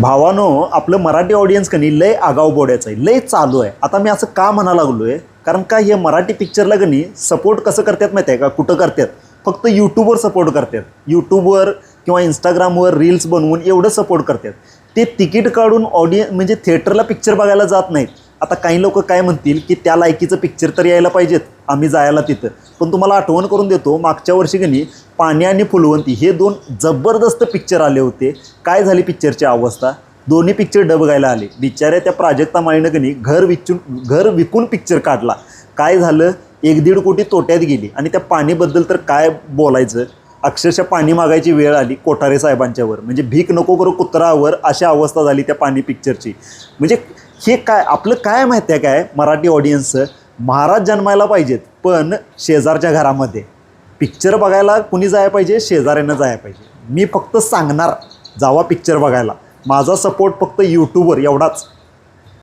भावानो आपलं मराठी ऑडियन्स कनी लय आगाव बोडायचं आहे लय चालू आहे. आता मी असं का म्हणा लागलो आहे कारण का हे मराठी पिक्चरला कनी सपोर्ट कसं करतात माहिती आहे का? कुठं करतात? फक्त यूट्यूबवर सपोर्ट करतात. यूट्यूबवर किंवा इंस्टाग्रामवर रील्स बनवून एवढं सपोर्ट करतात. ते तिकीट काढून ऑडियन्स म्हणजे थिएटरला पिक्चर बघायला जात नाहीत. आता काही लोक काय म्हणतील की त्या लायकीचं पिक्चर तर यायला पाहिजेत आम्ही जायला तिथं. पण तुम्हाला आठवण करून देतो मागच्या वर्षी कनी पाणी आणि फुलवंती हे दोन जबरदस्त पिक्चर आले होते. काय झाली पिक्चरची अवस्था? दोन्ही पिक्चर डबगायला आले. बिचाऱ्या त्या प्राजक्ता माळीनं कनी घर विचून घर विकून पिक्चर काढला. काय झालं? एक दीड कोटी तोट्यात गेली. आणि त्या पाणीबद्दल तर काय बोलायचं? अक्षरशः पाणी मागायची वेळ आली कोठारे साहेबांच्यावर. म्हणजे भीक नको करू कुत्रावर अशा अवस्था झाली त्या पाणी पिक्चरची म्हणजे हे काय आपलं काय माहिती आहे काय? मराठी ऑडियन्सचं महाराज जन्मायला पाहिजेत पण शेजारच्या घरामध्ये. पिक्चर बघायला कुणी जायला पाहिजे? शेजाऱ्यानं जायला पाहिजे. मी फक्त सांगणार जावा पिक्चर बघायला. माझा सपोर्ट फक्त यूट्यूबवर एवढाच.